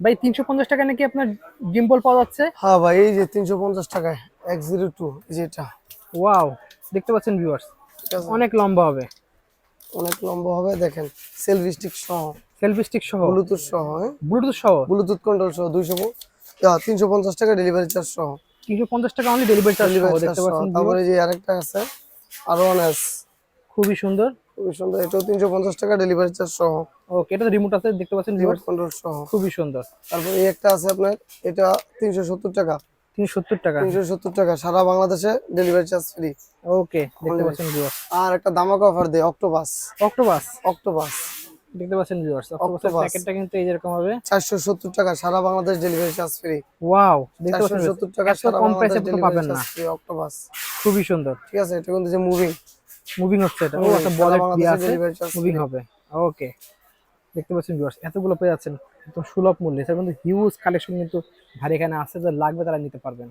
ভাই তিনশো পঞ্চাশ টাকা নাকি আপনার গিম্বল পাওয়া যাচ্ছে? হ্যাঁ ভাই এই যে তিনশো পঞ্চাশ টাকায় এক জিরো টু যেটা ওয়াও দেখতে পাচ্ছেন ভিউয়ার্স অনেক লম্বা হবে। অনেক লম্বা হবে দেখেন সেলফি স্টিক সহ। সেলফি স্টিক সহ? ব্লুটুথ সহ হ্যাঁ। ব্লুটুথ সহ? ব্লুটুথ কন্ট্রোল সহ দুইশো তিনশো পঞ্চাশ টাকা ডেলিভারি চার্জ সহ। তিনশো পঞ্চাশ টাকা অনলি ডেলিভারি চার্জ দেখতে পাচ্ছেন তারপরে যে আরেকটা আছে আর ওয়ান এস খুবই সুন্দর। খুবই সুন্দর। এটাও তিনশো পঞ্চাশ টাকা ডেলিভারি চার্জ সহ। ওকে এটা রিমোট আছে দেখতে পাচ্ছেন রিমোট কন্ট্রোল সহ। খুবই সুন্দর। তারপরে এই একটা আছে আপনার এটা তিনশো সত্তর টাকা। তিনশো সত্তর টাকা? তিনশো সত্তর টাকা সারা বাংলাদেশে ডেলিভারি চার্জ ফ্রি ওকে দেখতে পাচ্ছেন ভিউয়ার্স আর একটা দামাকা অফার দেয় অক্টোপাস অক্টোপাস অক্টোপাস দেখতে পাচ্ছেন ভিউয়ার্স অক্টোপাসের। প্যাকেটটা কিন্তু এই যেরকম হবে। চারশো সত্তর টাকা সারা Bangladesh delivery charge free wow দেখতে পাচ্ছেন সত্তর টাকা এত সারা বাংলাদেশ ডেলিভারি পাবেন না। চার্জ ফ্রি অক্টোপাস খুবই সুন্দর। ঠিক আছে এটা কিন্তু যে মুভিং মুভিং হচ্ছে এটা ও একটা বলেট দিয়ে আছে মুভিং হবে। ওকে দেখতে পাচ্ছেন ভিউয়ার্স এতগুলো পেয়ে যাচ্ছেন। একদম সুলভ মূল্যে। এটা কিন্তু হিউজ কালেকশন কিন্তু ভারী এখানে আছে যা লাগবে তারা নিতে পারবেন।